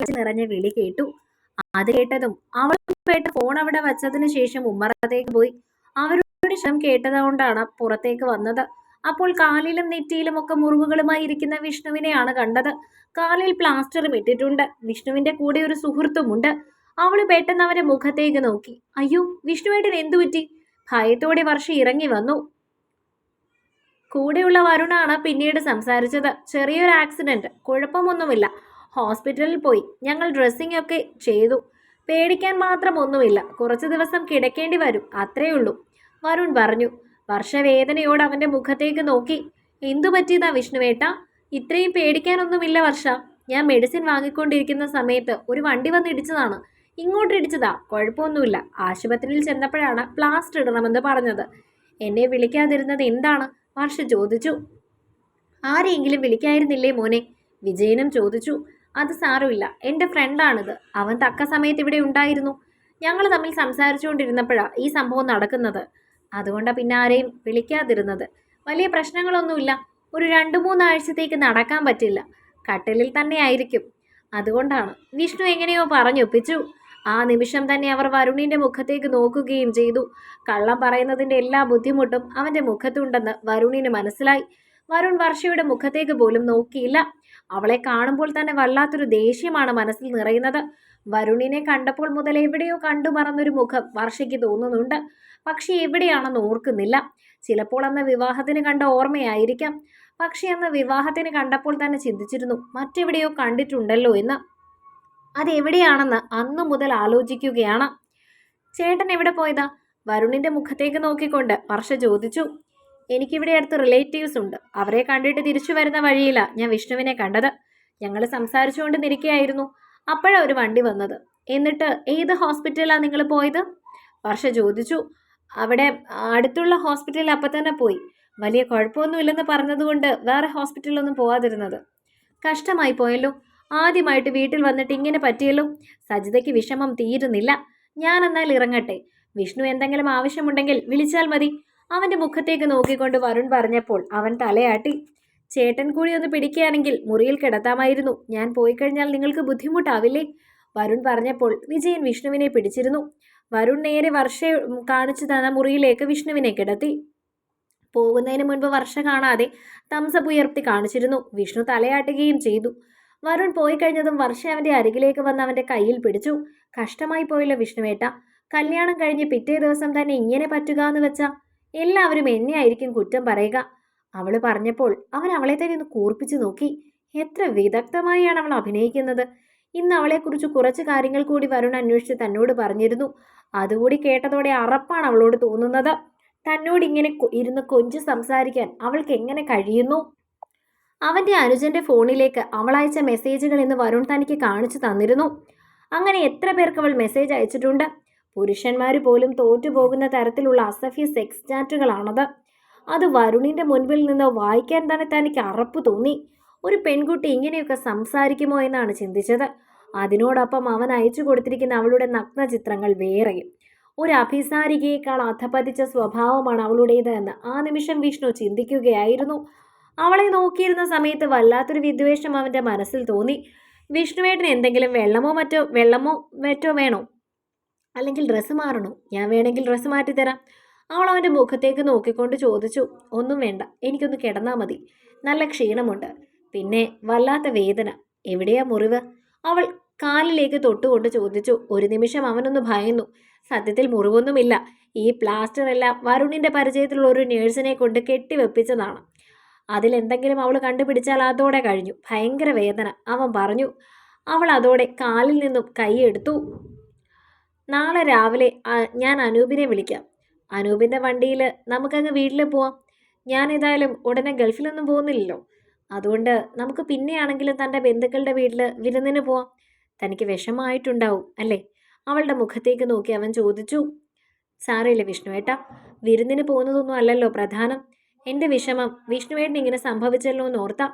നിറഞ്ഞ വിളി കേട്ടു. അത് കേട്ടതും അവൾ പേട്ട ഫോൺ അവിടെ വച്ചതിന് ശേഷം ഉമ്മറത്തേക്ക് പോയി. അവരുടെ ശബ്ദം കേട്ടതുകൊണ്ടാണ് പുറത്തേക്ക് വന്നത്. അപ്പോൾ കാലിലും നെറ്റിയിലും ഒക്കെ മുറിവുകളുമായി ഇരിക്കുന്ന വിഷ്ണുവിനെയാണ് കണ്ടത്. കാലിൽ പ്ലാസ്റ്ററും ഇട്ടിട്ടുണ്ട്. വിഷ്ണുവിന്റെ കൂടെ ഒരു സുഹൃത്തുമുണ്ട് അവൾ പെട്ടെന്ന് അവരെ മുഖത്തേക്ക് നോക്കി. അയ്യോ വിഷ്ണുവേട്ടൻ എന്തു പറ്റി? ഭയത്തോടെ വർഷം ഇറങ്ങി വന്നു. കൂടെയുള്ള വരുണാണ് പിന്നീട് സംസാരിച്ചത്. ചെറിയൊരു ആക്സിഡന്റ് കുഴപ്പമൊന്നുമില്ല. ഹോസ്പിറ്റലിൽ പോയി. ഞങ്ങൾ ഡ്രസ്സിംഗ് ഒക്കെ ചെയ്തു. പേടിക്കാൻ മാത്രം ഒന്നുമില്ല. കുറച്ച് ദിവസം കിടക്കേണ്ടി വരും. അത്രേ ഉള്ളൂ. വരുൺ പറഞ്ഞു. വർഷവേദനയോട് അവന്റെ മുഖത്തേക്ക് നോക്കി. എന്തു പറ്റിയതാ വിഷ്ണുവേട്ട? ഇത്രയും പേടിക്കാനൊന്നുമില്ല വർഷ. ഞാൻ മെഡിസിൻ വാങ്ങിക്കൊണ്ടിരിക്കുന്ന സമയത്ത് ഒരു വണ്ടി വന്ന് ഇടിച്ചതാണ്. ഇങ്ങോട്ട് ഇടിച്ചതാ. കുഴപ്പമൊന്നുമില്ല. ആശുപത്രിയിൽ ചെന്നപ്പോഴാണ് പ്ലാസ്റ്റർ ഇടണമെന്ന് പറഞ്ഞത്. എന്നെ വിളിക്കാതിരുന്നത് എന്താണ്? വർഷ ചോദിച്ചു. ആരെങ്കിലും വിളിക്കായിരുന്നില്ലേ മോനെ? വിജയനും ചോദിച്ചു. അത് സാരമില്ല. എന്റെ ഫ്രണ്ടാണിത് അവൻ തക്ക സമയത്ത് ഇവിടെ ഉണ്ടായിരുന്നു. ഞങ്ങൾ തമ്മിൽ സംസാരിച്ചുകൊണ്ടിരുന്നപ്പോഴാണ് ഈ സംഭവം നടക്കുന്നത്. അതുകൊണ്ടാണ് പിന്നെ ആരെയും വിളിക്കാതിരുന്നത്. വലിയ പ്രശ്നങ്ങളൊന്നുമില്ല. ഒരു രണ്ട് മൂന്നാഴ്ചത്തേക്ക് നടക്കാൻ പറ്റില്ല. കട്ടിലിൽ തന്നെ ആയിരിക്കും. അതുകൊണ്ടാണ്. വിഷ്ണു എങ്ങനെയോ പറഞ്ഞൊപ്പിച്ചു ആ നിമിഷം തന്നെ അവർ വരുണിന്റെ മുഖത്തേക്ക് നോക്കുകയും ചെയ്തു. കള്ളം പറയുന്നതിന്റെ എല്ലാ ബുദ്ധിമുട്ടും അവന്റെ മുഖത്തുണ്ടെന്ന് വരുണിന് മനസ്സിലായി. വരുൺ വർഷയുടെ മുഖത്തേക്ക് പോലും നോക്കിയില്ല. അവളെ കാണുമ്പോൾ തന്നെ വല്ലാത്തൊരു ദേഷ്യമാണ് മനസ്സിൽ നിറയുന്നത്. വരുണിനെ കണ്ടപ്പോൾ മുതൽ എവിടെയോ കണ്ടു മറന്നൊരു മുഖം വർഷയ്ക്ക് തോന്നുന്നുണ്ട്. പക്ഷേ എവിടെയാണെന്ന് ഓർക്കുന്നില്ല. ചിലപ്പോൾ അന്ന് വിവാഹത്തിന് കണ്ട ഓർമ്മയായിരിക്കാം. പക്ഷേ അന്ന് വിവാഹത്തിന് കണ്ടപ്പോൾ തന്നെ ചിന്തിച്ചിരുന്നു മറ്റെവിടെയോ കണ്ടിട്ടുണ്ടല്ലോ എന്ന്. അതെവിടെയാണെന്ന് അന്നു മുതൽ ആലോചിക്കുകയാണ്. ചേട്ടൻ എവിടെ പോയതാ? വരുണിന്റെ മുഖത്തേക്ക് നോക്കിക്കൊണ്ട് വർഷ ചോദിച്ചു. എനിക്കിവിടെ അടുത്ത് റിലേറ്റീവ്സ് ഉണ്ട്. അവരെ കണ്ടിട്ട് തിരിച്ചു വരുന്ന വഴിയിലാണ് ഞാൻ വിഷ്ണുവിനെ കണ്ടത്. ഞങ്ങൾ സംസാരിച്ചുകൊണ്ട് നിൽക്കുകയായിരുന്നു അപ്പോഴാണ് ഒരു വണ്ടി വന്നത്. എന്നിട്ട് ഏത് ഹോസ്പിറ്റലാണ് നിങ്ങൾ പോയത്? വർഷ ചോദിച്ചു. അവിടെ അടുത്തുള്ള ഹോസ്പിറ്റലിൽ അപ്പം തന്നെ പോയി. വലിയ കുഴപ്പമൊന്നുമില്ലെന്ന് പറഞ്ഞതുകൊണ്ട് വേറെ ഹോസ്പിറ്റലിലൊന്നും പോവാതിരുന്നത്. കഷ്ടമായി പോയല്ലോ. ആദ്യമായിട്ട് വീട്ടിൽ വന്നിട്ട് ഇങ്ങനെ പറ്റിയല്ലോ. സജിതയ്ക്ക് വിഷമം തീരുന്നില്ല. ഞാൻ ഇറങ്ങട്ടെ. വിഷ്ണു എന്തെങ്കിലും ആവശ്യമുണ്ടെങ്കിൽ വിളിച്ചാൽ മതി. അവന്റെ മുഖത്തേക്ക് നോക്കിക്കൊണ്ട് വരുൺ പറഞ്ഞപ്പോൾ അവൻ തലയാട്ടി ചേട്ടൻ കൂടി ഒന്ന് പിടിക്കുകയാണെങ്കിൽ മുറിയിൽ കിടത്താമായിരുന്നു. ഞാൻ പോയി കഴിഞ്ഞാൽ നിങ്ങൾക്ക് ബുദ്ധിമുട്ടാവില്ലേ? വരുൺ പറഞ്ഞപ്പോൾ വിജയൻ വിഷ്ണുവിനെ പിടിച്ചിരുന്നു. വരുൺ നേരെ വർഷ കാണിച്ചു തന്ന മുറിയിലേക്ക് വിഷ്ണുവിനെ കിടത്തി. പോകുന്നതിന് മുൻപ് വർഷ കാണാതെ തംസപ്പ് ഉയർത്തി കാണിച്ചിരുന്നു. വിഷ്ണു തലയാട്ടുകയും ചെയ്തു. വരുൺ പോയി കഴിഞ്ഞതും വർഷ അവന്റെ അരികിലേക്ക് വന്ന് അവന്റെ കയ്യിൽ പിടിച്ചു. കഷ്ടമായി പോയല്ലോ വിഷ്ണുവേട്ട. കല്യാണം കഴിഞ്ഞ് പിറ്റേ ദിവസം തന്നെ ഇങ്ങനെ പറ്റുക എന്ന് വെച്ചാ? എല്ലാവരും എന്നെ ആയിരിക്കും കുറ്റം പറയുക. അവൾ പറഞ്ഞപ്പോൾ അവൻ അവളെ തന്നെ ഒന്ന് കൂർപ്പിച്ചു നോക്കി. എത്ര വിദഗ്ധമായാണ് അവൾ അഭിനയിക്കുന്നത്. ഇന്ന് അവളെക്കുറിച്ച് കുറച്ച് കാര്യങ്ങൾ കൂടി വരുൺ അന്വേഷിച്ച് തന്നോട് പറഞ്ഞിരുന്നു. അതുകൂടി കേട്ടതോടെ അറപ്പാണ് അവളോട് തോന്നുന്നത്. തന്നോട് ഇങ്ങനെ ഇരുന്ന് കൊഞ്ച് സംസാരിക്കാൻ അവൾക്ക് എങ്ങനെ കഴിയുന്നു? അവന്റെ അനുജന്റെ ഫോണിലേക്ക് അവൾ അയച്ച മെസ്സേജുകൾ ഇന്ന് വരുൺ തനിക്ക് കാണിച്ചു തന്നിരുന്നു. അങ്ങനെ എത്ര പേർക്ക് അവൾ മെസ്സേജ് അയച്ചിട്ടുണ്ട്? പുരുഷന്മാർ പോലും തോറ്റുപോകുന്ന തരത്തിലുള്ള അസഭ്യ സെക്സ് ചാറ്റുകളാണത്. അത് വരുണിന്റെ മുൻപിൽ നിന്ന് വായിക്കാൻ തന്നെ തനിക്ക് അറപ്പ് തോന്നി. ഒരു പെൺകുട്ടി ഇങ്ങനെയൊക്കെ സംസാരിക്കുമോ എന്നാണ് ചിന്തിച്ചത്. അതിനോടൊപ്പം അവൻ അയച്ചു കൊടുത്തിരിക്കുന്ന അവളുടെ നഗ്ന ചിത്രങ്ങൾ വേറെയും. ഒരു അഭിസാരികയേക്കാൾ അധപതിച്ച സ്വഭാവമാണ് അവളുടേത് എന്ന് ആ നിമിഷം വിഷ്ണു ചിന്തിക്കുകയായിരുന്നു. അവളെ നോക്കിയിരുന്ന സമയത്ത് വല്ലാത്തൊരു വിദ്വേഷം അവന്റെ മനസ്സിൽ തോന്നി. വിഷ്ണുവേട്ടന് എന്തെങ്കിലും വെള്ളമോ മറ്റോ വെള്ളമോ മറ്റോ വേണോ? അല്ലെങ്കിൽ ഡ്രസ്സ് മാറണോ? ഞാൻ വേണമെങ്കിൽ ഡ്രസ്സ് മാറ്റിത്തരാം അവൾ അവന്റെ മുഖത്തേക്ക് നോക്കിക്കൊണ്ട് ചോദിച്ചു ഒന്നും വേണ്ട എനിക്കൊന്ന് കിടന്നാൽ മതി. നല്ല ക്ഷീണമുണ്ട്. പിന്നെ വല്ലാത്ത വേദന. എവിടെയാ മുറിവ്? അവൾ കാലിലേക്ക് തൊട്ടുകൊണ്ട് ചോദിച്ചു ഒരു നിമിഷം അവനൊന്ന് ഭയന്നു. സത്യത്തിൽ മുറിവൊന്നുമില്ല. ഈ പ്ലാസ്റ്റർ എല്ലാം വരുണിന്റെ പരിചയത്തിലുള്ള ഒരു നേഴ്സിനെ കൊണ്ട് കെട്ടിവെപ്പിച്ചതാണ്. അതിലെന്തെങ്കിലും അവൾ കണ്ടുപിടിച്ചാൽ അതോടെ കഴിഞ്ഞു. ഭയങ്കര വേദന. അവൻ പറഞ്ഞു. അവൾ അതോടെ കാലിൽ നിന്നും കൈയെടുത്തു നാളെ രാവിലെ ഞാൻ അനൂപിനെ വിളിക്കാം. അനൂപിന്റെ വണ്ടിയിൽ നമുക്കങ്ങ് വീട്ടിൽ പോവാം. ഞാൻ ഏതായാലും ഉടനെ ഗൾഫിലൊന്നും പോകുന്നില്ലല്ലോ. അതുകൊണ്ട് നമുക്ക് പിന്നെയാണെങ്കിലും തന്റെ ബന്ധുക്കളുടെ വീട്ടിൽ വിരുന്നിന് പോവാം. തനിക്ക് വിഷമമായിട്ടുണ്ടാവും അല്ലേ? അവളുടെ മുഖത്തേക്ക് നോക്കി അവൻ ചോദിച്ചു. സാരമില്ല വിഷ്ണുവേട്ട വിരുന്നിന് പോകുന്നതൊന്നും അല്ലല്ലോ പ്രധാനം. എന്റെ വിഷമം വിഷ്ണുവേട്ടൻ ഇങ്ങനെ സംഭവിച്ചല്ലോ എന്ന് ഓർത്താ.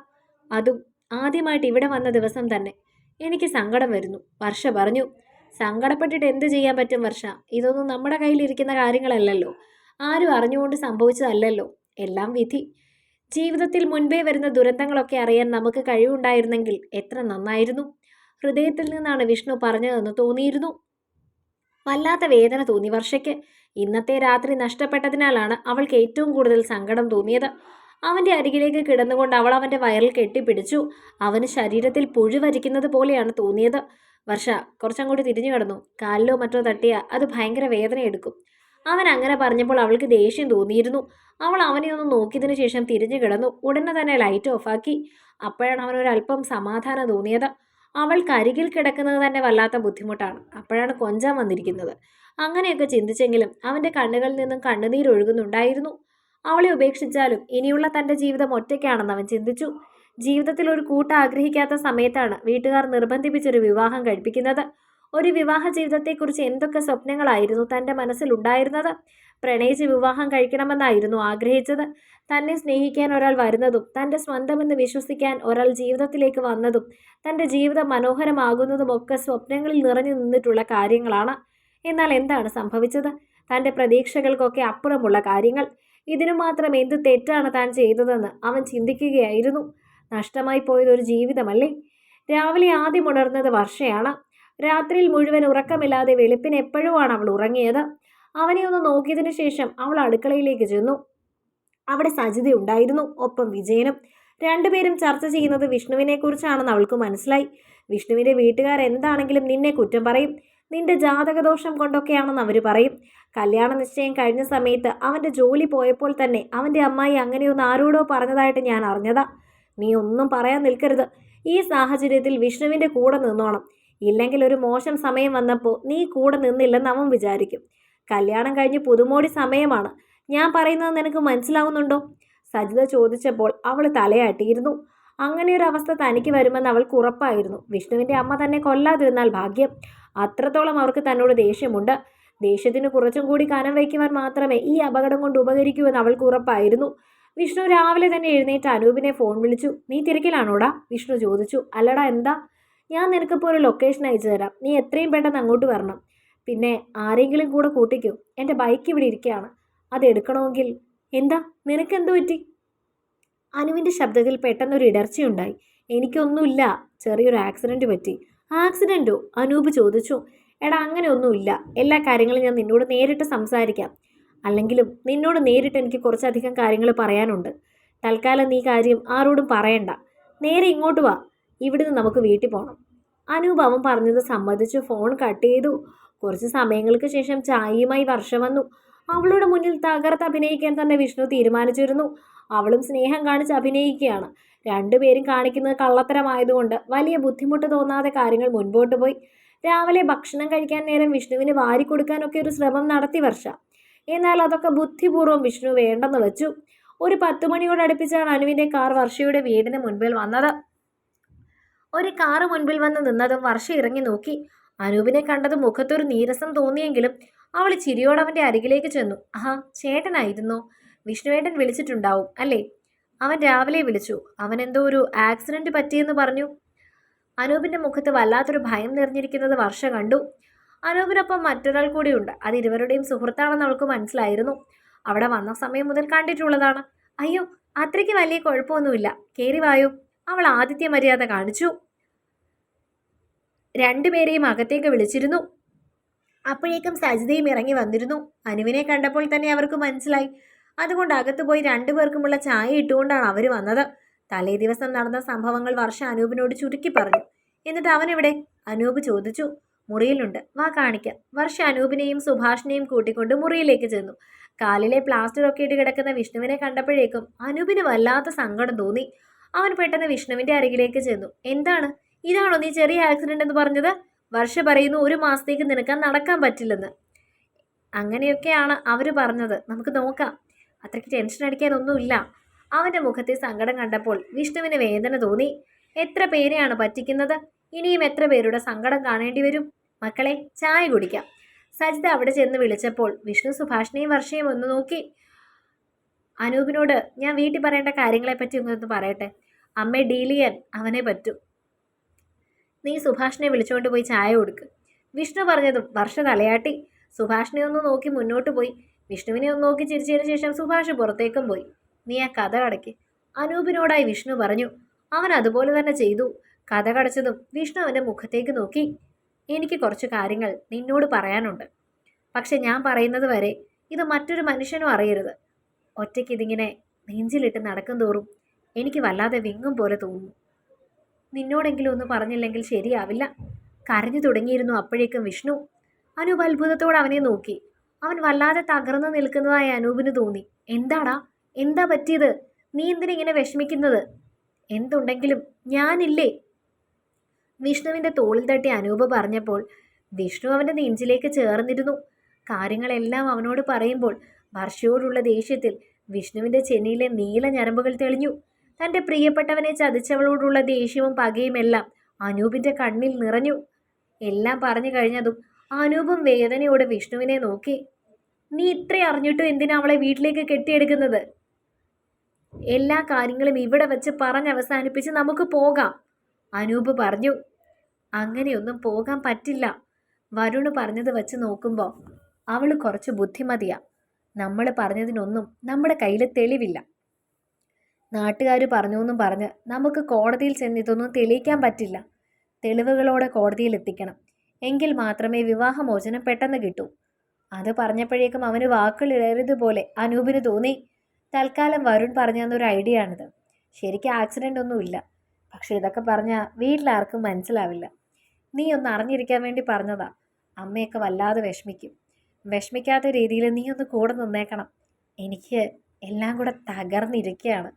അതും ആദ്യമായിട്ട് ഇവിടെ വന്ന ദിവസം തന്നെ എനിക്ക് സങ്കടം വരുന്നു. വർഷ പറഞ്ഞു സങ്കടപ്പെട്ടിട്ട് എന്ത് ചെയ്യാൻ പറ്റും വർഷ? ഇതൊന്നും നമ്മുടെ കയ്യിലിരിക്കുന്ന കാര്യങ്ങളല്ലല്ലോ. ആരും അറിഞ്ഞുകൊണ്ട് സംഭവിച്ചതല്ലല്ലോ. എല്ലാം വിധി. ജീവിതത്തിൽ മുൻപേ വരുന്ന ദുരന്തങ്ങളൊക്കെ അറിയാൻ നമുക്ക് കഴിവുണ്ടായിരുന്നെങ്കിൽ എത്ര നന്നായിരുന്നു. ഹൃദയത്തിൽ നിന്നാണ് വിഷ്ണു പറഞ്ഞതെന്ന് തോന്നിയിരുന്നു. വല്ലാത്ത വേദന തോന്നി വർഷയ്ക്ക്. ഇന്നത്തെ രാത്രി നഷ്ടപ്പെട്ടതിനാലാണ് അവൾക്ക് ഏറ്റവും കൂടുതൽ സങ്കടം തോന്നിയത്. അവന്റെ അരികിലേക്ക് കിടന്നുകൊണ്ട് അവൾ അവന്റെ വയറിൽ കെട്ടിപ്പിടിച്ചു. അവന് ശരീരത്തിൽ പുഴു വരിക്കുന്നത് പോലെയാണ് തോന്നിയത്. വർഷ കുറച്ചങ്ങോട്ട് തിരിഞ്ഞു കിടന്നു. കാലിലോ മറ്റോ തട്ടിയ അത് ഭയങ്കര വേദന എടുക്കും. അവൻ അങ്ങനെ പറഞ്ഞപ്പോൾ അവൾക്ക് ദേഷ്യം തോന്നിയിരുന്നു. അവൾ അവനെ ഒന്ന് നോക്കിയതിനു ശേഷം തിരിഞ്ഞു കിടന്നു. ഉടനെ തന്നെ ലൈറ്റ് ഓഫാക്കി അപ്പോഴാണ് അവനൊരല്പം സമാധാനം തോന്നിയത്. അവൾ കരികിൽ കിടക്കുന്നത് തന്നെ വല്ലാത്ത ബുദ്ധിമുട്ടാണ്. അപ്പോഴാണ് കൊഞ്ചാൻ വന്നിരിക്കുന്നത്. അങ്ങനെയൊക്കെ ചിന്തിച്ചെങ്കിലും അവന്റെ കണ്ണുകളിൽ നിന്നും കണ്ണുനീരൊഴുകുന്നുണ്ടായിരുന്നു. അവളെ ഉപേക്ഷിച്ചാലും ഇനിയുള്ള തന്റെ ജീവിതം ഒറ്റയ്ക്കാണെന്ന് അവൻ ചിന്തിച്ചു. ജീവിതത്തിൽ ഒരു കൂട്ട ആഗ്രഹിക്കാത്ത സമയത്താണ് വീട്ടുകാർ നിർബന്ധിപ്പിച്ചൊരു വിവാഹം കഴിപ്പിക്കുന്നത്. ഒരു വിവാഹ ജീവിതത്തെക്കുറിച്ച് എന്തൊക്കെ സ്വപ്നങ്ങളായിരുന്നു തന്റെ മനസ്സിലുണ്ടായിരുന്നത്? പ്രണയിച്ച് വിവാഹം കഴിക്കണമെന്നായിരുന്നു ആഗ്രഹിച്ചത്. തന്നെ സ്നേഹിക്കാൻ ഒരാൾ വരുന്നതും തന്റെ സ്വന്തമെന്ന് വിശ്വസിക്കാൻ ഒരാൾ ജീവിതത്തിലേക്ക് വന്നതും തന്റെ ജീവിതം മനോഹരമാകുന്നതുമൊക്കെ സ്വപ്നങ്ങളിൽ നിറഞ്ഞു നിന്നിട്ടുള്ള കാര്യങ്ങളാണ്. എന്നാൽ എന്താണ് സംഭവിച്ചത്? തന്റെ പ്രതീക്ഷകൾക്കൊക്കെ അപ്പുറമുള്ള കാര്യങ്ങൾ. ഇതിനു മാത്രം എന്ത് തെറ്റാണ് താൻ ചെയ്തതെന്ന് അവൻ ചിന്തിക്കുകയായിരുന്നു. നഷ്ടമായി പോയതൊരു ജീവിതമല്ലേ? രാവിലെ ആദ്യം ഉണർന്നത് വർഷയാണ്. രാത്രിയിൽ മുഴുവൻ ഉറക്കമില്ലാതെ വെളുപ്പിന് എപ്പോഴുമാണ് അവൾ ഉറങ്ങിയത്? അവനെ ഒന്ന് നോക്കിയതിനു ശേഷം അവൾ അടുക്കളയിലേക്ക് ചെന്നു. അവിടെ സജിത ഉണ്ടായിരുന്നു ഒപ്പം വിജയനും. രണ്ടുപേരും ചർച്ച ചെയ്യുന്നത് വിഷ്ണുവിനെ കുറിച്ചാണെന്ന് അവൾക്ക് മനസ്സിലായി. വിഷ്ണുവിന്റെ വീട്ടുകാർ എന്താണെങ്കിലും നിന്നെ കുറ്റം പറയും. നിന്റെ ജാതകദോഷം കൊണ്ടൊക്കെയാണെന്ന് അവർ പറയും. കല്യാണ നിശ്ചയം കഴിഞ്ഞ സമയത്ത് അവന്റെ ജോലി പോയപ്പോൾ തന്നെ അവന്റെ അമ്മായി അങ്ങനെയൊന്ന് ആരോടോ പറഞ്ഞതായിട്ട് ഞാൻ അറിഞ്ഞതാ. നീ ഒന്നും പറയാൻ നിൽക്കരുത്. ഈ സാഹചര്യത്തിൽ വിഷ്ണുവിന്റെ കൂടെ നിന്നോണം. ഇല്ലെങ്കിൽ ഒരു മോശം സമയം വന്നപ്പോൾ നീ കൂടെ നിന്നില്ലെന്ന് അവൻ വിചാരിക്കും. കല്യാണം കഴിഞ്ഞ് പുതുമോടി സമയമാണ്. ഞാൻ പറയുന്നത് നിനക്ക് മനസ്സിലാവുന്നുണ്ടോ? സജിത ചോദിച്ചപ്പോൾ അവൾ തലയാട്ടിയിരുന്നു. അങ്ങനെ ഒരു അവസ്ഥ തനിക്ക് വരുമെന്ന് അവൾക്ക് ഉറപ്പായിരുന്നു. വിഷ്ണുവിന്റെ അമ്മ തന്നെ കൊല്ലാതിരുന്നാൽ ഭാഗ്യം. അത്രത്തോളം അവർക്ക് തന്നോട് ദേഷ്യമുണ്ട്. ദേഷ്യത്തിന് കുറച്ചും കൂടി കനം വയ്ക്കുവാൻ മാത്രമേ ഈ അപകടം കൊണ്ട് ഉപകരിക്കൂ എന്ന് അവൾക്ക് ഉറപ്പായിരുന്നു. വിഷ്ണു രാവിലെ തന്നെ എഴുന്നേറ്റ് അനൂപിനെ ഫോൺ വിളിച്ചു. നീ തിരക്കിലാണോടാ? വിഷ്ണു ചോദിച്ചു. അല്ലടാ എന്താ? ഞാൻ നിനക്കിപ്പോൾ ഒരു ലൊക്കേഷൻ അയച്ചു തരാം. നീ എത്രയും പെട്ടെന്ന് അങ്ങോട്ട് വരണം. പിന്നെ ആരെങ്കിലും കൂടെ കൂട്ടിക്കോ. എന്റെ ബൈക്ക് ഇവിടെ ഇരിക്കുകയാണ്. അത് എടുക്കണമെങ്കിൽ എന്താ? നിനക്കെന്ത് പറ്റി? അനുവിന്റെ ശബ്ദത്തിൽ പെട്ടെന്നൊരു ഇടർച്ചയുണ്ടായി. എനിക്കൊന്നുമില്ല. ചെറിയൊരു ആക്സിഡന്റ് പറ്റി. ആക്സിഡന്റോ അനൂപ് ചോദിച്ചു. എടാ അങ്ങനെ ഒന്നുമില്ല എല്ലാ കാര്യങ്ങളും ഞാൻ നിന്നോട് നേരിട്ട് സംസാരിക്കാം. അല്ലെങ്കിലും നിന്നോട് നേരിട്ട് എനിക്ക് കുറച്ചധികം കാര്യങ്ങൾ പറയാനുണ്ട്. തൽക്കാലം നീ കാര്യം ആരോടും പറയണ്ട. നേരെ ഇങ്ങോട്ട് വാ. ഇവിടുന്ന് നമുക്ക് വീട്ടിൽ പോകണം അനൂപ് അവൻ പറഞ്ഞത് സമ്മതിച്ച്. ഫോൺ കട്ട് ചെയ്തു. കുറച്ച് സമയങ്ങൾക്ക് ശേഷം ചായയുമായി വർഷം വന്നു. അവളുടെ മുന്നിൽ തകർത്ത് അഭിനയിക്കാൻ തന്നെ വിഷ്ണു തീരുമാനിച്ചിരുന്നു. അവളും സ്നേഹം കാണിച്ച് അഭിനയിക്കുകയാണ്. രണ്ടുപേരും കാണിക്കുന്നത് കള്ളത്തരമായതുകൊണ്ട് വലിയ ബുദ്ധിമുട്ട് തോന്നാതെ കാര്യങ്ങൾ മുൻപോട്ട് പോയി. രാവിലെ ഭക്ഷണം കഴിക്കാൻ നേരം വിഷ്ണുവിന് വാരി കൊടുക്കാനൊക്കെ ഒരു ശ്രമം നടത്തി വർഷ. എന്നാൽ അതൊക്കെ ബുദ്ധിപൂർവം വിഷ്ണു വേണ്ടെന്ന് വെച്ചു. ഒരു പത്ത് മണിയോട് അടുപ്പിച്ചാണ് അനുവിന്റെ കാർ വർഷയുടെ വീടിന് മുൻപിൽ വന്നത്. ഒരു കാറ് മുൻപിൽ വന്ന് നിന്നതും വർഷ ഇറങ്ങി നോക്കി. അനൂപിനെ കണ്ടത് മുഖത്തൊരു നീരസം തോന്നിയെങ്കിലും അവൾ ചിരിയോടെ അവന്റെ അരികിലേക്ക് ചെന്നു. ആഹാ ചേട്ടനായിരുന്നോ? വിഷ്ണുവേട്ടൻ വിളിച്ചിട്ടുണ്ടാവും അല്ലേ? അവൻ രാവിലെ വിളിച്ചു. അവൻ എന്തോ ഒരു ആക്സിഡന്റ് പറ്റിയെന്ന് പറഞ്ഞു. അനൂപിന്റെ മുഖത്ത് വല്ലാത്തൊരു ഭയം നിറഞ്ഞിരിക്കുന്നത് വർഷ കണ്ടു. അനൂപിനൊപ്പം മറ്റൊരാൾ കൂടിയുണ്ട്. അത് ഇരുവരുടെയും സുഹൃത്താണെന്ന് അവൾക്ക് മനസ്സിലായിരുന്നു. അവിടെ വന്ന സമയം മുതൽ കണ്ടിട്ടുള്ളതാണ്. അയ്യോ അത്രയ്ക്ക് വലിയ കുഴപ്പമൊന്നുമില്ല. കയറി വായു. അവൾ ആദിത്യ മര്യാദ കാണിച്ചു. രണ്ടുപേരെയും അകത്തേക്ക് വിളിച്ചിരുന്നു. അപ്പോഴേക്കും സജിതയും ഇറങ്ങി വന്നിരുന്നു. അനുവിനെ കണ്ടപ്പോൾ തന്നെ അവർക്ക് മനസ്സിലായി. അതുകൊണ്ട് അകത്ത് പോയി രണ്ടുപേർക്കുമുള്ള ചായ ഇട്ടുകൊണ്ടാണ് അവർ വന്നത്. തലേ ദിവസം നടന്ന സംഭവങ്ങൾ വർഷ അനൂപിനോട് ചുരുക്കി പറഞ്ഞു. എന്നിട്ട് അവനെവിടെ? അനൂപ് ചോദിച്ചു. മുറിയിലുണ്ട്. വാ കാണിക്കാം. വർഷ അനൂപിനെയും സുഭാഷിനെയും കൂട്ടിക്കൊണ്ട് മുറിയിലേക്ക് ചെന്നു. കാലിലെ പ്ലാസ്റ്റർ ഒക്കെ ഇട്ട് കിടക്കുന്ന വിഷ്ണുവിനെ കണ്ടപ്പോഴേക്കും അനൂപിന് വല്ലാത്ത സങ്കടം തോന്നി. അവൻ പെട്ടെന്ന് വിഷ്ണുവിന്റെ അരികിലേക്ക് ചെന്നു. എന്താണ്? ഇതാണോ നീ ചെറിയ ആക്സിഡന്റ് എന്ന് പറഞ്ഞത്? വർഷ പറയുന്നു ഒരു മാസത്തേക്ക് നിനക്കാൻ നടക്കാൻ പറ്റില്ലെന്ന്. അങ്ങനെയൊക്കെയാണ് അവർ പറഞ്ഞത്. നമുക്ക് നോക്കാം. അത്രയ്ക്ക് ടെൻഷൻ അടിക്കാനൊന്നുമില്ല. അവന്റെ മുഖത്തെ സങ്കടം കണ്ടപ്പോൾ വിഷ്ണുവിന് വേദന തോന്നി. എത്ര പേരെയാണ് പറ്റിക്കുന്നത്? ഇനിയും എത്ര പേരുടെ സങ്കടം കാണേണ്ടി വരും? മക്കളെ ചായ കുടിക്കാം. സജിത അവിടെ ചെന്ന് വിളിച്ചപ്പോൾ വിഷ്ണു സുഭാഷിനെയും വർഷയും ഒന്ന് നോക്കി. അനൂപിനോട് ഞാൻ വീട്ടിൽ പറയേണ്ട കാര്യങ്ങളെപ്പറ്റി ഒന്ന് പറയട്ടെ? അമ്മ ഡീൽ ചെയ്യാൻ അവനെ പറ്റും. നീ സുഭാഷിനെ വിളിച്ചുകൊണ്ട് പോയി ചായ കൊടുക്ക്. വിഷ്ണു പറഞ്ഞതും വർഷ തലയാട്ടി. സുഭാഷിനെ ഒന്ന് നോക്കി മുന്നോട്ട് പോയി. വിഷ്ണുവിനെ ഒന്ന് നോക്കി ചിരിച്ചതിന് ശേഷം സുഭാഷ് പുറത്തേക്കും പോയി. നീ ആ കഥ അടയ്ക്ക് അനൂപിനോടായി വിഷ്ണു പറഞ്ഞു അവൻ അതുപോലെ തന്നെ ചെയ്തു. കഥ കടച്ചതും വിഷ്ണു അവന്റെ മുഖത്തേക്ക് നോക്കി. എനിക്ക് കുറച്ച് കാര്യങ്ങൾ നിന്നോട് പറയാനുണ്ട്. പക്ഷെ ഞാൻ പറയുന്നത് വരെ ഇത് മറ്റൊരു മനുഷ്യനും അറിയരുത്. ഒറ്റയ്ക്ക് ഇതിങ്ങനെ നെഞ്ചിലിട്ട് നടക്കും തോറും എനിക്ക് വല്ലാതെ വിങ്ങും പോലെ തോന്നുന്നു. നിന്നോടെങ്കിലും ഒന്ന് പറഞ്ഞില്ലെങ്കിൽ ശരിയാവില്ല. കരഞ്ഞു തുടങ്ങിയിരുന്നു അപ്പോഴേക്കും വിഷ്ണു. അനൂപ് അത്ഭുതത്തോടെ അവനെ നോക്കി. അവൻ വല്ലാതെ തകർന്നു നിൽക്കുന്നതായി അനൂപിന് തോന്നി. എന്താടാ? എന്താ പറ്റിയത്? നീ എന്തിനിങ്ങനെ വിഷമിക്കുന്നത്? എന്തുണ്ടെങ്കിലും ഞാനില്ലേ? വിഷ്ണുവിന്റെ തോളിൽ തട്ടി അനൂപ് പറഞ്ഞപ്പോൾ വിഷ്ണു അവന്റെ നെഞ്ചിലേക്ക് ചേർന്നിരുന്നു. കാര്യങ്ങളെല്ലാം അവനോട് പറയുമ്പോൾ വർഷയോടുള്ള ദേഷ്യത്തിൽ വിഷ്ണുവിന്റെ ചെന്നിയിലെ നീല ഞരമ്പുകൾ തെളിഞ്ഞു. തന്റെ പ്രിയപ്പെട്ടവനെ ചതിച്ചവളോടുള്ള ദേഷ്യവും പകയുമെല്ലാം അനൂപിന്റെ കണ്ണിൽ നിറഞ്ഞു. എല്ലാം പറഞ്ഞു കഴിഞ്ഞതും അനൂപും വേദനയോടെ വിഷ്ണുവിനെ നോക്കി. നീ ഇത്ര അറിഞ്ഞിട്ടും എന്തിനാ അവളെ വീട്ടിലേക്ക് കെട്ടിയെടുക്കുന്നത്? എല്ലാ കാര്യങ്ങളും ഇവിടെ വെച്ച് പറഞ്ഞ് അവസാനിപ്പിച്ച് നമുക്ക് പോകാം. അനൂപ് പറഞ്ഞു അങ്ങനെയൊന്നും പോകാൻ പറ്റില്ല. വരുണ് പറഞ്ഞത് വെച്ച് നോക്കുമ്പോൾ അവൾ കുറച്ച് ബുദ്ധിമതിയാ. നമ്മൾ പറഞ്ഞതിനൊന്നും നമ്മുടെ കയ്യിൽ തെളിവില്ല. നാട്ടുകാർ പറഞ്ഞു എന്നും പറഞ്ഞ് നമുക്ക് കോടതിയിൽ ചെന്ന് ഇതൊന്നും തെളിയിക്കാൻ പറ്റില്ല. തെളിവുകളോടെ കോടതിയിൽ എത്തിക്കണം. എങ്കിൽ മാത്രമേ വിവാഹമോചനം പെട്ടെന്ന് കിട്ടൂ. അത് പറഞ്ഞപ്പോഴേക്കും അവന് വാക്കുകളിലേറിയതുപോലെ അനൂപിന് തോന്നി. തൽക്കാലം വരുൺ പറഞ്ഞു തന്നൊരു ഐഡിയ ആണിത്. ശരിക്കും ആക്സിഡന്റ് ഒന്നുമില്ല പക്ഷെ ഇതൊക്കെ പറഞ്ഞാൽ വീട്ടിലാർക്കും മനസ്സിലാവില്ല. നീ ഒന്ന് അറിഞ്ഞിരിക്കാൻ വേണ്ടി പറഞ്ഞതാ. അമ്മയൊക്കെ വല്ലാതെ വിഷമിക്കും. വിഷമിക്കാത്ത രീതിയിൽ നീ ഒന്ന് കൂടെ നിന്നേക്കണം. എനിക്ക് എല്ലാം കൂടെ തകർന്നിരിക്കുകയാണ്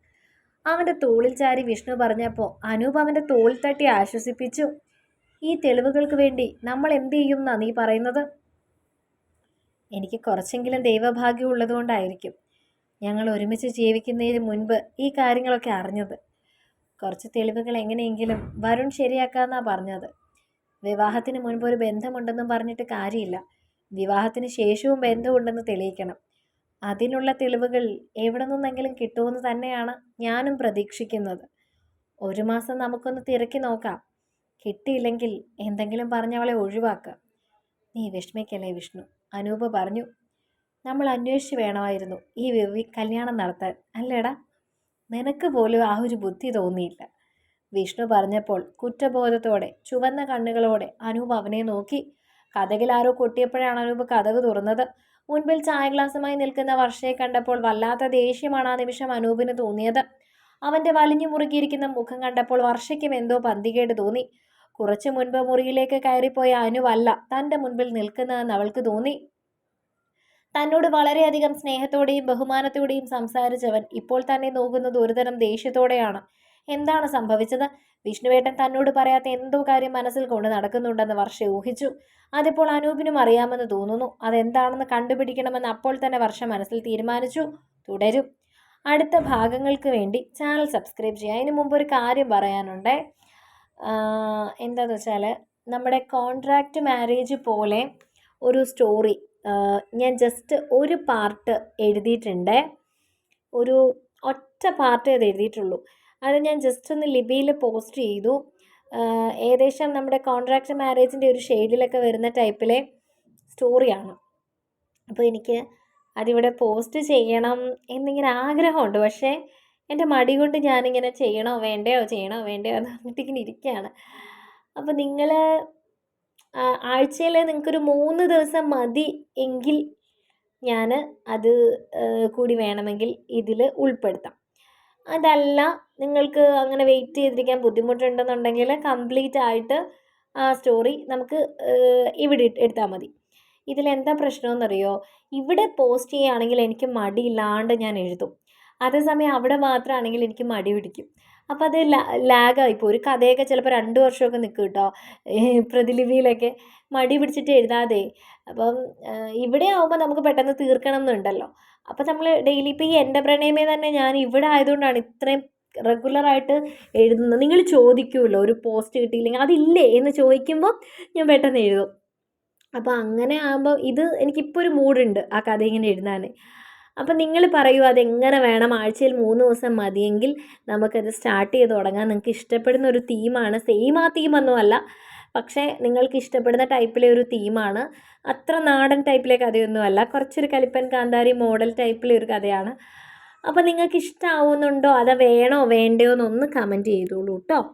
അവന്റെ തോളിൽ ചാരി വിഷ്ണു പറഞ്ഞപ്പോൾ അനൂപ് അവന്റെ തോളിൽ തട്ടി ആശ്വസിപ്പിച്ചു. ഈ തെളിവുകൾക്ക് വേണ്ടി നമ്മൾ എന്ത് ചെയ്യും നീ പറയുന്നത്? എനിക്ക് കുറച്ചെങ്കിലും ദൈവഭാഗ്യം ഉള്ളതുകൊണ്ടായിരിക്കും ഞങ്ങൾ ഒരുമിച്ച് ജീവിക്കുന്നതിന് മുൻപ് ഈ കാര്യങ്ങളൊക്കെ അറിഞ്ഞത്. കുറച്ച് തെളിവുകൾ എങ്ങനെയെങ്കിലും വരുൺ ശരിയാക്കാന്നാ പറഞ്ഞത്. വിവാഹത്തിന് മുൻപ് ഒരു ബന്ധമുണ്ടെന്നും പറഞ്ഞിട്ട് കാര്യമില്ല. വിവാഹത്തിന് ശേഷവും ബന്ധമുണ്ടെന്ന് തെളിയിക്കണം. അതിനുള്ള തെളിവുകൾ എവിടെ നിന്നെങ്കിലും കിട്ടുമെന്ന് തന്നെയാണ് ഞാനും പ്രതീക്ഷിക്കുന്നത്. ഒരു മാസം നമുക്കൊന്ന് തിരക്കി നോക്കാം. കിട്ടിയില്ലെങ്കിൽ എന്തെങ്കിലും പറഞ്ഞവളെ ഒഴിവാക്കാം. നീ വിഷമിക്കല്ലേ വിഷ്ണു? അനൂപ് പറഞ്ഞു നമ്മൾ അന്വേഷിച്ച് വേണമായിരുന്നു. ഈ വിവി കല്യാണം നടത്താൻ. അല്ലേടാ? നിനക്ക് പോലും ആ ഒരു ബുദ്ധി തോന്നിയില്ല. വിഷ്ണു പറഞ്ഞപ്പോൾ കുറ്റബോധത്തോടെ ചുവന്ന കണ്ണുകളോടെ അനൂപ് അവനെ നോക്കി. കഥകിൽ ആരോ കൊട്ടിയപ്പോഴാണ് അനൂപ് കഥക് തുറന്നത്. മുൻപിൽ ചായ ഗ്ലാസുമായി നിൽക്കുന്ന വർഷയെ കണ്ടപ്പോൾ വല്ലാത്ത ദേഷ്യമാണ് ആ നിമിഷം അനൂപിന് തോന്നിയത്. അവന്റെ വലിഞ്ഞു മുറുകിയിരിക്കുന്ന മുഖം കണ്ടപ്പോൾ വർഷയ്ക്കും എന്തോ പന്തികേട് തോന്നി. കുറച്ചു മുൻപ് മുറിയിലേക്ക് കയറിപ്പോയ അനുവല്ല തന്റെ മുൻപിൽ നിൽക്കുന്നതെന്ന് അവൾക്ക് തോന്നി. തന്നോട് വളരെയധികം സ്നേഹത്തോടെയും ബഹുമാനത്തോടെയും സംസാരിച്ചവൻ ഇപ്പോൾ തന്നെ നോക്കുന്നത് ഒരുതരം ദേഷ്യത്തോടെയാണ്. എന്താണ് സംഭവിച്ചത്? വിഷ്ണുവേട്ടൻ തന്നോട് പറയാത്ത എന്തോ കാര്യം മനസ്സിൽ കൊണ്ട് നടക്കുന്നുണ്ടെന്ന് വർഷ ഊഹിച്ചു. അതിപ്പോൾ അനൂപിനും അറിയാമെന്ന് തോന്നുന്നു. അതെന്താണെന്ന് കണ്ടുപിടിക്കണമെന്ന് അപ്പോൾ തന്നെ വർഷ മനസ്സിൽ തീരുമാനിച്ചു. തുടരും. അടുത്ത ഭാഗങ്ങൾക്ക് വേണ്ടി ചാനൽ സബ്സ്ക്രൈബ് ചെയ്യുക. അതിനു മുമ്പ് ഒരു കാര്യം പറയാനുണ്ട്. എന്താണെന്ന് വെച്ചാൽ നമ്മുടെ കോൺട്രാക്റ്റ് മാരേജ് പോലെ ഒരു സ്റ്റോറി ഞാൻ ജസ്റ്റ് ഒരു പാർട്ട് എഴുതിയിട്ടുണ്ട്. ഒരു ഒറ്റ പാർട്ട് അത് എഴുതിയിട്ടുള്ളൂ. അത് ഞാൻ ജസ്റ്റ് ഒന്ന് ലിബിയിൽ പോസ്റ്റ് ചെയ്തു. ഏകദേശം നമ്മുടെ കോൺട്രാക്ട് മാരേജിന്റെ ഒരു ഷെയ്ഡിലൊക്കെ വരുന്ന ടൈപ്പിലെ സ്റ്റോറിയാണ് അപ്പോൾ എനിക്ക് അതിവിടെ പോസ്റ്റ് ചെയ്യണം എന്നിങ്ങനെ ആഗ്രഹമുണ്ട്. പക്ഷേ എന്റെ മടി കൊണ്ട് ഞാനിങ്ങനെ ചെയ്യണോ വേണ്ടയോ ചെയ്യണോ വേണ്ടയോ എന്ന് പറഞ്ഞിട്ട് ഇങ്ങനെ ഇരിക്കുകയാണ്. അപ്പോൾ നിങ്ങൾ ആഴ്ചയിൽ നിങ്ങൾക്കൊരു മൂന്ന് ദിവസം മതി എങ്കിൽ ഞാൻ അത് കൂടി വേണമെങ്കിൽ ഇതിൽ ഉൾപ്പെടുത്താം. അതല്ല നിങ്ങൾക്ക് അങ്ങനെ വെയിറ്റ് ചെയ്തിരിക്കാൻ ബുദ്ധിമുട്ടുണ്ടെന്നുണ്ടെങ്കിൽ കംപ്ലീറ്റ് ആയിട്ട് ആ സ്റ്റോറി നമുക്ക് ഇവിടെ എടുത്താൽ മതി. ഇതിലെന്താ പ്രശ്നമെന്നറിയോ? ഇവിടെ പോസ്റ്റ് ചെയ്യുകയാണെങ്കിൽ എനിക്ക് മടിയില്ലാണ്ട് ഞാൻ എഴുതും. അതേസമയം അവിടെ മാത്രമാണെങ്കിൽ എനിക്ക് മടി പിടിക്കും. അപ്പോൾ അത് ലാഗായി ഇപ്പോൾ ഒരു കഥയൊക്കെ ചിലപ്പോൾ രണ്ട് വർഷമൊക്കെ നിൽക്കും കേട്ടോ. പ്രതിലിപിയിലൊക്കെ മടി പിടിച്ചിട്ട് എഴുതാതെ. അപ്പം ഇവിടെ ആവുമ്പോൾ നമുക്ക് പെട്ടെന്ന് തീർക്കണം എന്നുണ്ടല്ലോ. അപ്പോൾ നമ്മൾ ഡെയിലി ഇപ്പോൾ ഈ എന്റെ പ്രണയമേ തന്നെ ഞാൻ ഇവിടെ ആയതുകൊണ്ടാണ് ഇത്രയും റെഗുലറായിട്ട് എഴുതുന്നത്. നിങ്ങൾ ചോദിക്കുമല്ലോ ഒരു പോസ്റ്റ് കിട്ടിയില്ലെങ്കിൽ അതില്ലേ എന്ന് ചോദിക്കുമ്പോൾ ഞാൻ പെട്ടെന്ന് എഴുതും. അപ്പോൾ അങ്ങനെ ആകുമ്പോൾ ഇത് എനിക്കിപ്പോൾ ഒരു മൂഡുണ്ട് ആ കഥ ഇങ്ങനെ എഴുതാൻ അപ്പം നിങ്ങൾ പറയൂ അതെങ്ങനെ വേണം? ആഴ്ചയിൽ മൂന്ന് ദിവസം മതിയെങ്കിൽ നമുക്കത് സ്റ്റാർട്ട് ചെയ്ത് തുടങ്ങാം. നിങ്ങൾക്ക് ഇഷ്ടപ്പെടുന്ന ഒരു തീമാണ് സെയിം ആ തീമൊന്നും അല്ല. പക്ഷേ നിങ്ങൾക്ക് ഇഷ്ടപ്പെടുന്ന ടൈപ്പിലെ ഒരു തീമാണ് അത്ര നാടൻ ടൈപ്പിലെ കഥയൊന്നുമല്ല കുറച്ചൊരു കലിപ്പൻ കാന്താരി മോഡൽ ടൈപ്പിലെ ഒരു കഥയാണ്. അപ്പോൾ നിങ്ങൾക്ക് ഇഷ്ടമാവുന്നുണ്ടോ അത് വേണോ? വേണ്ടയോ എന്നൊന്ന് കമന്റ് ചെയ്തോളൂ കേട്ടോ